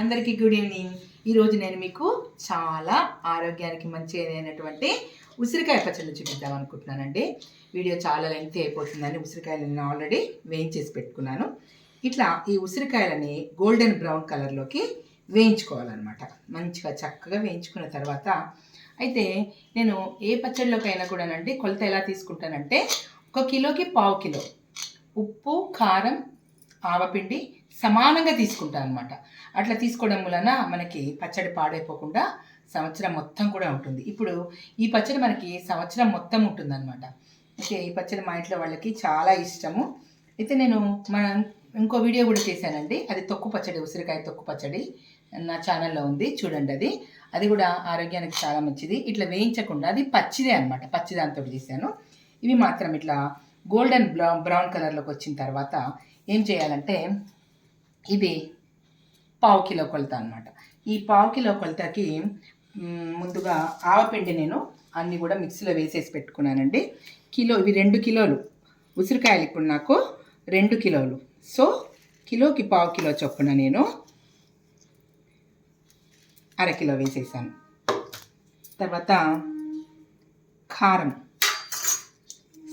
అందరికీ good evening ఈరోజు నేను మీకు చాలా ఆరోగ్యానికి మంచి అయినటువంటి ఉసిరికాయ పచ్చడి చూపిద్దాం అనుకుంటున్నానండి. వీడియో చాలా లెంగ్త్ అయిపోతుందని ఉసిరికాయలు నేను ఆల్రెడీ వేయించేసి పెట్టుకున్నాను. ఇట్లా ఈ ఉసిరికాయలని గోల్డెన్ బ్రౌన్ కలర్లోకి వేయించుకోవాలన్నమాట. మంచిగా చక్కగా వేయించుకున్న తర్వాత అయితే నేను ఏ పచ్చడిలోకైనా కూడానండి కొలత ఎలా తీసుకుంటానంటే ఒక కిలోకి పావు కిలో ఉప్పు కారం ఆవపిండి సమానంగా తీసుకుంటాను అనమాట అట్లా తీసుకోవడం వలన మనకి పచ్చడి పాడైపోకుండా సంవత్సరం మొత్తం కూడా ఉంటుంది. ఇప్పుడు ఈ పచ్చడి మనకి సంవత్సరం మొత్తం ఉంటుందన్నమాట. ఓకే ఈ పచ్చడి మా ఇంట్లో వాళ్ళకి చాలా ఇష్టము. అయితే నేను మన ఇంకో వీడియో కూడా చేశానండి. అది తొక్కు పచ్చడి ఉసిరికాయ తొక్కు పచ్చడి నా ఛానల్లో ఉంది. చూడండి అది. అది కూడా ఆరోగ్యానికి చాలా మంచిది. ఇట్లా వేయించకుండా అది పచ్చిదే అనమాట పచ్చి దాంతో చేశాను. ఇవి మాత్రం ఇట్లా గోల్డెన్ బ్రౌన్ బ్రౌన్ కలర్లోకి వచ్చిన తర్వాత ఏం చేయాలంటే ఇది పావు కిలో కొలత అనమాట ఈ పావు కిలో కొలతకి ముందుగా ఆవపిండి నేను అన్నీ కూడా మిక్సీలో వేసేసి పెట్టుకున్నానండి. కిలో ఇవి రెండు కిలోలు. ఉసిరికాయలు ఇప్పుడు నాకు రెండు కిలోలు. సో కిలోకి పావు కిలో చొప్పున నేను అరకిలో వేసేసాను. తర్వాత కారం.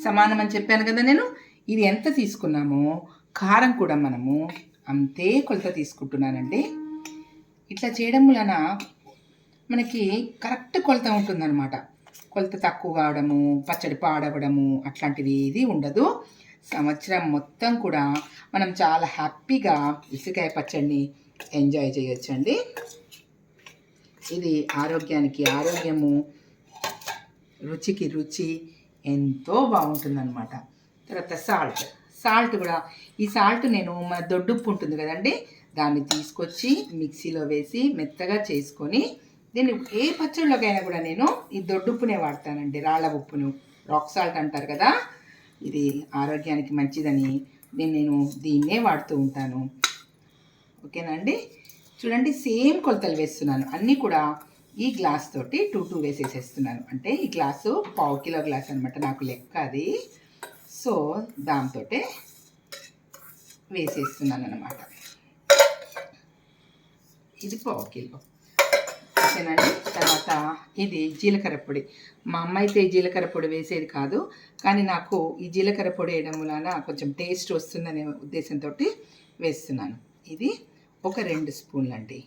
సమానం అని చెప్పాను కదా నేను. ఇది ఎంత తీసుకున్నామో కారం కూడా మనము అంతే కొలత తీసుకుంటున్నానండి. ఇట్లా చేయడం వలన మనకి కరెక్ట్ కొలత ఉంటుందన్నమాట. కొలత తక్కువ కావడము పచ్చడి పాడవడము అట్లాంటిది ఏది ఉండదు. సంవత్సరం మొత్తం కూడా మనం చాలా హ్యాపీగా ఇసుకాయ పచ్చడిని ఎంజాయ్ చేయొచ్చండి. ఇది ఆరోగ్యానికి ఆరోగ్యము రుచికి రుచి ఎంతో బాగుంటుందన్నమాట. తర్వాత సాల్ట్. సాల్ట్ కూడా ఈ సాల్ట్ నేను మన దొడ్డుప్పు ఉంటుంది కదండి దాన్ని తీసుకొచ్చి మిక్సీలో వేసి మెత్తగా చేసుకొని దీన్ని ఏ పచ్చళ్ళకైనా కూడా నేను ఈ దొడ్డుప్పునే వాడతానండి రాళ్ళ ఉప్పును. రాక్ సాల్ట్ అంటారు కదా ఇది ఆరోగ్యానికి మంచిదని నేను నేను దీన్నే వాడుతూ ఉంటాను. ఓకేనా అండి? చూడండి సేమ్ కొలతలు వేస్తున్నాను. అన్నీ కూడా ఈ గ్లాస్ తోటి టూ టూ వేసేసేస్తున్నాను. అంటే ఈ గ్లాసు పావు కిలో గ్లాస్ అనమాట నాకు లెక్క అది. సో దాంతో వేసేస్తున్నాను అనమాట ఇది పావు కిలో. ఓకేనండి? తర్వాత ఇది జీలకర్ర పొడి. మా అమ్మ అయితే జీలకర్ర పొడి వేసేది కాదు కానీ నాకు ఈ జీలకర్ర పొడి వేయడం వలన కొంచెం టేస్ట్ వస్తుందనే ఉద్దేశంతో వేస్తున్నాను. ఇది ఒక రెండు స్పూన్లు అండి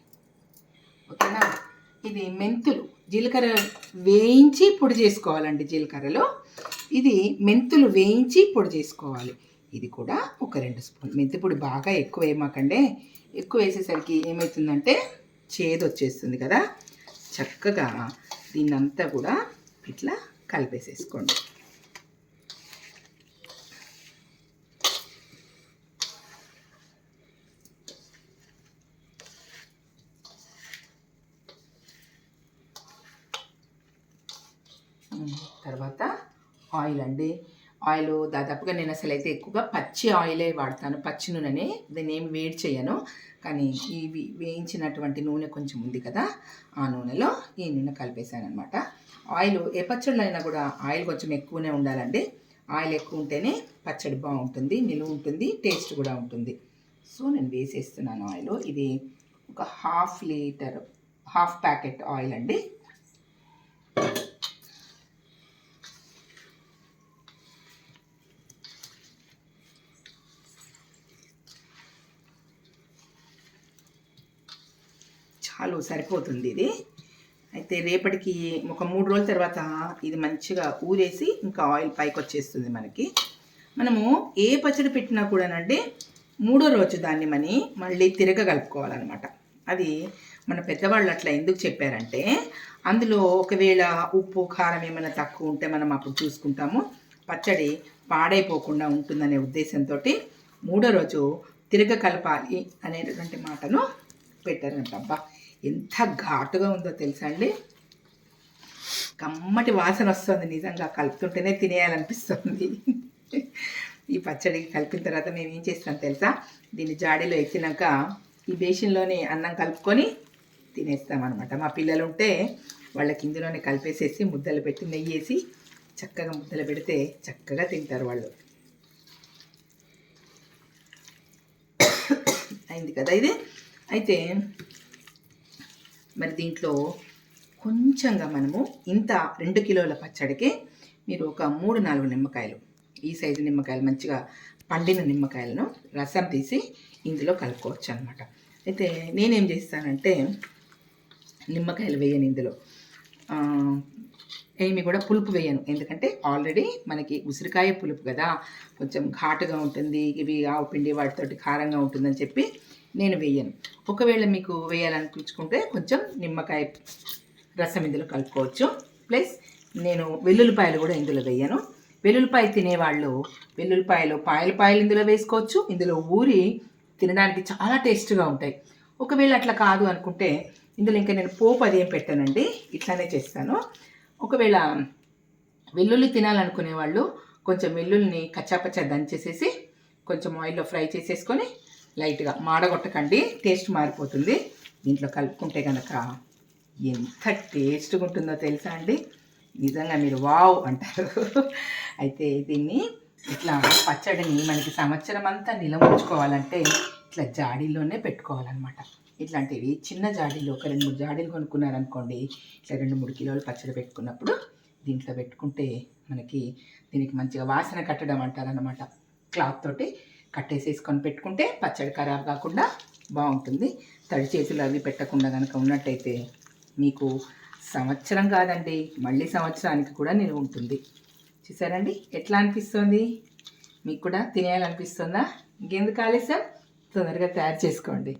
ఓకేనా? ఇది మెంతులు. జీలకర్ర వేయించి పొడి చేసుకోవాలండి జీలకర్రలో. ఇది మెంతులు వేయించి పొడి చేసుకోవాలి. ఇది కూడా ఒక రెండు స్పూన్. మెంతి పొడి బాగా ఎక్కువ వేయమాకండే. ఎక్కువ వేసేసరికి ఏమవుతుందంటే చేదు వచ్చేస్తుంది కదా. చక్కగా దీన్నంతా కూడా ఇట్లా కలిపేసేసుకోండి ఉమ్, తర్వాత ఆయిల్ అండి. ఆయిల్ దాదాపుగా నేను అసలు అయితే ఎక్కువగా పచ్చి ఆయిలే వాడతాను. పచ్చి నూనెనే దీన్ని ఏం వేడి చేయను. కానీ ఇవి వేయించినటువంటి నూనె కొంచెం ఉంది కదా ఆ నూనెలో ఈ నూనె కలిపేశాను అనమాట ఆయిల్ ఏ పచ్చళ్ళు అయినా కూడా ఆయిల్ కొంచెం ఎక్కువనే ఉండాలండి. ఆయిల్ ఎక్కువ ఉంటేనే పచ్చడి బాగుంటుంది నిలువ ఉంటుంది టేస్ట్ కూడా ఉంటుంది. సో నేను వేసేస్తున్నాను ఆయిల్. ఇది ఒక half litre half packet oil అండి. చాలు సరిపోతుంది ఇది. అయితే రేపటికి ఒక మూడు రోజుల తర్వాత ఇది మంచిగా ఊరేసి ఇంకా ఆయిల్ పైకి వచ్చేస్తుంది మనకి. మనము ఏ పచ్చడి పెట్టినా కూడానండి మూడో రోజు దాన్ని మని మళ్ళీ తిరగ కలుపుకోవాలన్నమాట. అది మన పెద్దవాళ్ళు అట్లా ఎందుకు చెప్పారంటే అందులో ఒకవేళ ఉప్పు కారం ఏమైనా తక్కువ ఉంటే మనం అప్పుడు చూసుకుంటాము. పచ్చడి పాడైపోకుండా ఉంటుందనే ఉద్దేశంతో మూడో రోజు తిరగ కలపాలి అనేటటువంటి మాటను పెట్టారంట అబ్బా ఎంత ఘాటుగా ఉందో తెలుసా అండి? కమ్మటి వాసన వస్తుంది నిజంగా కలుపుతుంటేనే తినేయాలనిపిస్తుంది. ఈ పచ్చడి కలిపిన తర్వాత మేము ఏం చేస్తాం తెలుసా? దీన్ని జాడీలో ఎత్తినాక ఈ బేసిన్లోనే అన్నం కలుపుకొని తినేస్తాం అనమాట మా పిల్లలు ఉంటే వాళ్ళకి ఇందులోనే కలిపేసేసి ముద్దలు పెట్టి నెయ్యి వేసి చక్కగా ముద్దలు పెడితే చక్కగా తింటారు వాళ్ళు. అయింది కదా ఇది? అయితే మరి దీంట్లో కొంచెంగా మనము ఇంత రెండు కిలోల పచ్చడికి మీరు ఒక మూడు నాలుగు నిమ్మకాయలు ఈ సైజు నిమ్మకాయలు మంచిగా పండిన నిమ్మకాయలను రసం తీసి ఇందులో కలుపుకోవచ్చు అనమాట అయితే నేనేం చేస్తానంటే నిమ్మకాయలు వేయను ఇందులో. ఏమి కూడా పులుపు వేయను. ఎందుకంటే ఆల్రెడీ మనకి ఉసిరికాయ పులుపు కదా. కొంచెం ఘాటుగా ఉంటుంది. ఇవి ఆవు పిండి వాటితోటి కారంగా ఉంటుందని చెప్పి నేను వేయను. ఒకవేళ మీకు వేయాలనిపించుకుంటే కొంచెం నిమ్మకాయ రసం ఇందులో కలుపుకోవచ్చు. ప్లస్ నేను వెల్లుల్లిపాయలు కూడా ఇందులో వేయను. వెల్లుల్లిపాయ తినేవాళ్ళు వెల్లుల్లిపాయలు పాయలు పాయలు ఇందులో వేసుకోవచ్చు. ఇందులో ఊరి తినడానికి చాలా టేస్ట్గా ఉంటాయి. ఒకవేళ అట్లా కాదు అనుకుంటే ఇందులో ఇంకా నేను పోపు అదేం పెట్టానండి. ఇట్లానే చేస్తాను. ఒకవేళ వెల్లుల్లి తినాలనుకునే వాళ్ళు కొంచెం వెల్లుల్లిని కచ్చాపచ్చా దంచేసేసి కొంచెం ఆయిల్లో ఫ్రై చేసేసుకొని లైట్గా మాడగొట్టకండి టేస్ట్ మారిపోతుంది. దీంట్లో కలుపుకుంటే కనుక ఎంత టేస్ట్గా ఉంటుందో తెలుసా అండి? నిజంగా మీరు వావ్ అంటారు. అయితే దీన్ని ఇట్లా పచ్చడిని మనకి సంవత్సరం అంతా నిల్వ ఉంచుకోవాలంటే ఇట్లా జాడీలోనే పెట్టుకోవాలన్నమాట. ఇట్లాంటివి చిన్న జాడీలో ఒక రెండు మూడు జాడీలు కొనుక్కున్నారనుకోండి ఇట్లా రెండు మూడు కిలోలు పచ్చడి పెట్టుకున్నప్పుడు దీంట్లో పెట్టుకుంటే మనకి దీనికి మంచిగా వాసన కట్టడం అంటారనమాట క్లాత్ తోటి కట్టేసేసుకొని పెట్టుకుంటే పచ్చడి ఖరాబ్ కాకుండా బాగుంటుంది. తడి చేతులు అవి పెట్టకుండా కనుక ఉన్నట్టయితే మీకు సంవత్సరం కాదండి మళ్ళీ సంవత్సరానికి కూడా నిలువ ఉంటుంది. చూసారండి? ఎట్లా అనిపిస్తుంది? మీకు కూడా తినేయాలనిపిస్తుందా? ఇంకెందుకు ఆలస్యం? తొందరగా తయారు చేసుకోండి.